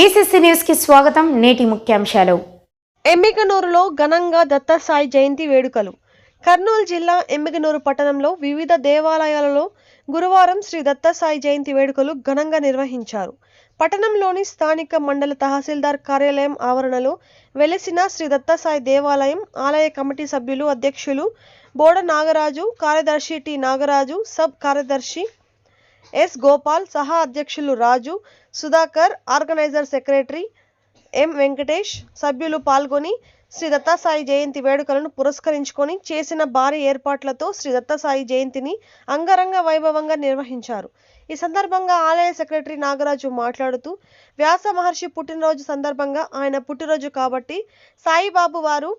BCC న్యూస్కి స్వాగతం నేటి ముఖ్యాంశాలు. ఎమ్మిగనూరులో ఘనంగా దత్తసాయి జయంతి వేడుకలు. కర్నూలు జిల్లా ఎమ్మిగనూరు పట్టణంలో వివిధ దేవాలయాలలో గురువారం శ్రీ దత్తసాయి జయంతి వేడుకలు ఘనంగా నిర్వహించారు. పట్టణంలోని స్థానిక మండల తహసీల్దార్ కార్యాలయం ఆవరణలో వెలిసిన శ్రీ దత్తసాయి దేవాలయం ఆలయ కమిటీ సభ్యులు అధ్యక్షులు బోడ నాగరాజు కార్యదర్శి టి నాగరాజు సబ్ కార్యదర్శి ఎస్ గోపాల్ సహా అధ్యక్షులు Raju Sudhakar organiser secretary M Venkatesh సభ్యులు పాల్గొని శ్రీ దత్తాసాయి జయంతి వేడుకలను పురస్కరించుకొని చేసిన భారీ ఏర్పాట్లతో శ్రీ దత్తాసాయి జయంతిని అంగరంగ వైభవంగా నిర్వహించారు. ఈ సందర్భంగా ఆలయ సెక్రటరీ నాగరాజు మాట్లాడుతూ వ్యాస మహర్షి పుట్టినరోజు సందర్భంగా ఆయన పుట్టినరోజు కాబట్టి సాయిబాబు వారు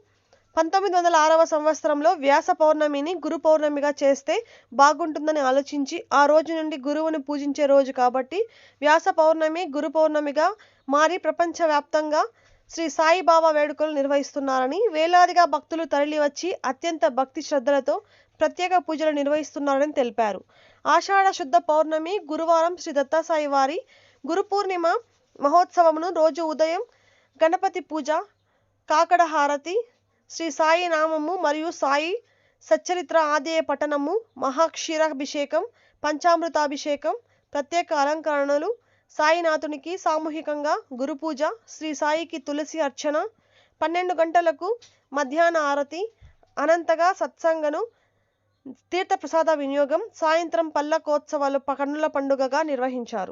పంతొమ్మిది వందల ఆరవ సంవత్సరంలో వ్యాస పౌర్ణమిని గురు పౌర్ణమిగా చేస్తే బాగుంటుందని ఆలోచించి ఆ రోజు నుండి గురువును పూజించే రోజు కాబట్టి వ్యాస పౌర్ణమి గురు పౌర్ణమిగా మారి ప్రపంచవ్యాప్తంగా శ్రీ సాయిబాబా వేడుకలు నిర్వహిస్తున్నారని వేలాదిగా భక్తులు తరలివచ్చి అత్యంత భక్తి శ్రద్ధలతో ప్రత్యేక పూజలు నిర్వహిస్తున్నారని తెలిపారు. ఆషాఢ శుద్ధ పౌర్ణమి గురువారం శ్రీ దత్తాసాయి వారి గురు పూర్ణిమ మహోత్సవమును రోజు ఉదయం గణపతి పూజ కాకడ హారతి శ్రీ సాయి నామము మరియు సాయి సచ్చరిత్ర ఆదేయ పఠనము మహాక్షీరాభిషేకం పంచామృతాభిషేకం ప్రత్యేక అలంకరణలు సాయినాథునికి సామూహికంగా గురుపూజ శ్రీ సాయికి తులసి అర్చన పన్నెండు గంటలకు మధ్యాహ్న ఆరతి అనంతగా సత్సంగను తీర్థప్రసాద వినియోగం సాయంత్రం పల్లకోత్సవాలు ప- కన్నుల పండుగగా నిర్వహించారు.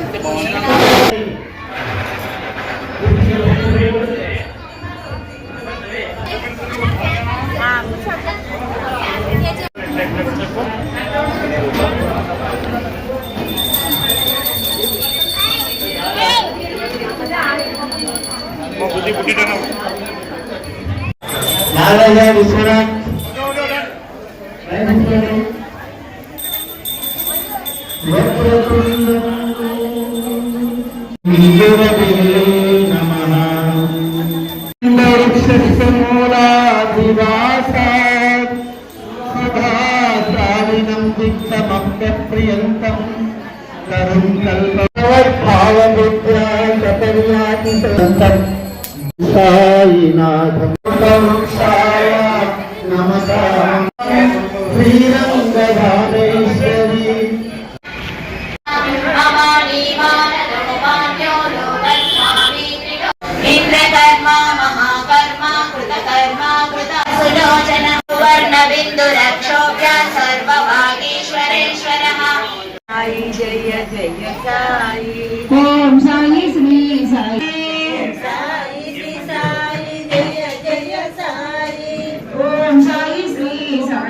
నారాయణ విశ్వనాథ్ మూలాదివాసాత్ సదా ద్రావిణం దిక్తమప్యప్రియంతం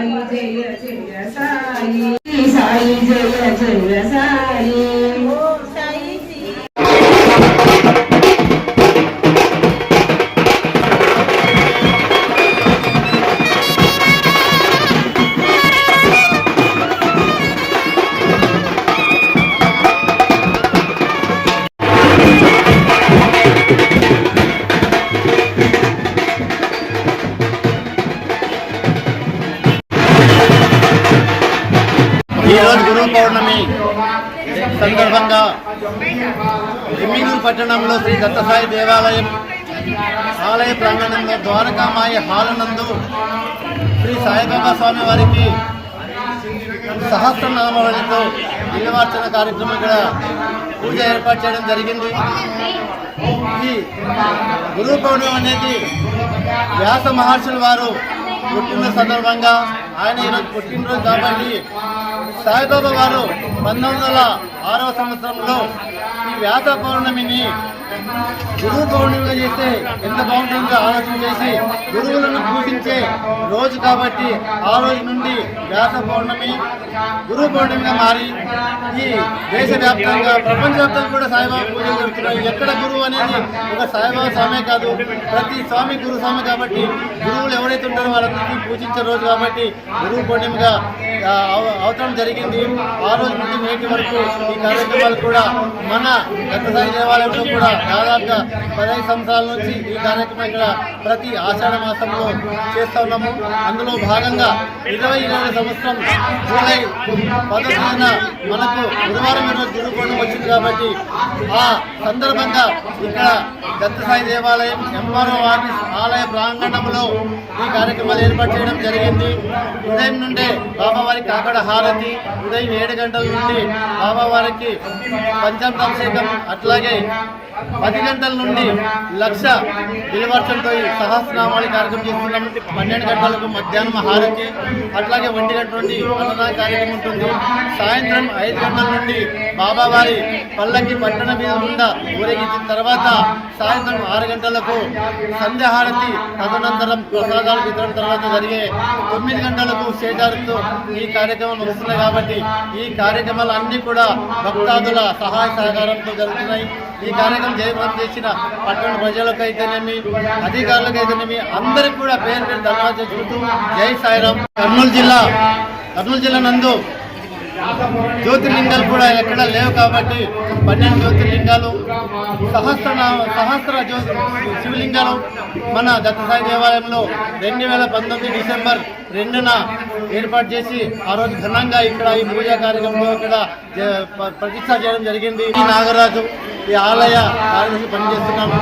సాయి జయ జయ సాయి ఈరోజు గురు పౌర్ణమి సందర్భంగా ఎమ్మిగూరు పట్టణంలో శ్రీ దత్తసాయి దేవాలయం ఆలయ ప్రాంగణంలో ద్వారకామాయి హాలనందు శ్రీ సాయిబాబా స్వామి వారికి సహస్రనామాలతో నిలవార్చన కార్యక్రమం ఇక్కడ పూజ ఏర్పాటు చేయడం జరిగింది. ఈ గురు పౌర్ణమి అనేది వ్యాస మహర్షుల వారు పుట్టిన సందర్భంగా ఆయన ఈరోజు పుట్టినరోజు కాబట్టి సాయిబాబా వారు పంతొమ్మిది వందల ఆరవ సంవత్సరంలో ఈ వ్యాస పౌర్ణమిని గురువు పౌర్ణమిగా చేస్తే ఎంత బాగుంటుందో ఆలోచన చేసి గురువులను పూజించే రోజు కాబట్టి ఆ రోజు నుండి వ్యాస పౌర్ణమి గురు పౌర్ణమిగా మారి ఈ దేశవ్యాప్తంగా ప్రపంచవ్యాప్తంగా కూడా సాయిబాబా పూజలు జరుగుతున్నాయి. ఎక్కడ గురువు అనేది ఒక సాయిబాబా స్వామే కాదు ప్రతి స్వామి గురు స్వామి కాబట్టి గురువులు ఎవరైతే ఉంటారో వాళ్ళందరికీ పూజించే రోజు కాబట్టి గురువు పౌర్ణమిగా అవ- అవతరం జరిగింది. ఆ రోజు నుంచి నేటి వరకు ఈ కార్యక్రమాలు కూడా మన గతసాయి దేవాలయంలో కూడా దాదాపుగా పదహైదు సంవత్సరాల నుంచి ఈ కార్యక్రమం ఇక్కడ ప్రతి ఆషాఢ మాసంలో చేస్తూ ఉన్నాము. అందులో భాగంగా ఇరవై ఇరవై సంవత్సరం జూలై పదకొండున మనకు గురువారం ఈరోజు గురు వచ్చింది కాబట్టి ఆ సందర్భంగా ఇక్కడ దత్తసాయి దేవాలయం ఎంఆర్ఓ ఆఫీస్ ఆలయ ప్రాంగణంలో ఈ కార్యక్రమాలు ఏర్పాటు చేయడం జరిగింది. ఉదయం నుండే బాబావారికి కాకడ హారతి ఉదయం ఏడు గంటల నుండి బాబావారికి పంచామృతాభిషేకం అట్లాగే పది గంటల నుండి లక్ష నిలవర్షంతో సహస్రనామాలు కార్యక్రమం చేస్తున్నాం. పన్నెండు గంటలకు మధ్యాహ్నం హారతి అట్లాగే ఒంటి గంట నుండి అన్నదాన కార్యక్రమం ఉంటుంది. సాయంత్రం ఐదు గంటల నుండి బాబావారి పల్లకి పట్టణ మీద గుండా ఊరేగించిన తర్వాత సాయంత్రం ఆరు గంటలకు సంధ్యాహారతి తదనంతరం ప్రసాదాలు వితరణ తర్వాత జరిగే తొమ్మిది గంటలకు శేషారుతో ఈ కార్యక్రమం వస్తున్నాయి కాబట్టి ఈ కార్యక్రమాలు అన్ని కూడా భక్తాదుల సహాయ సహకారంతో జరుగుతున్నాయి. ఈ కార్యక్రమం జయప్రదం చేసిన పట్టణ ప్రజలకు అయితేనేమి అధికారులకు అయితేనేమి అందరికి కూడా పేరు పేరు ధన్యవాదాలు జై సాయిరాం కర్నూలు జిల్లా కర్నూలు జిల్లా నందు జ్యోతిర్లింగాలు కూడా ఎక్కడ లేవు కాబట్టి పన్నెండు జ్యోతిర్లింగాలు సహస్ర సహస్ర జ్యోతి శివలింగాలు మన దత్తసాయి దేవాలయంలో రెండు వేల పంతొమ్మిది డిసెంబర్ రెండున ఏర్పాటు చేసి ఆ రోజు ఘనంగా ఇక్కడ ఈ పూజా కార్యక్రమంలో ఇక్కడ ప్రతిష్ట చేయడం జరిగింది. ఈ నాగరాజు ఈ ఆలయ కార్యదర్శి పనిచేస్తున్నాము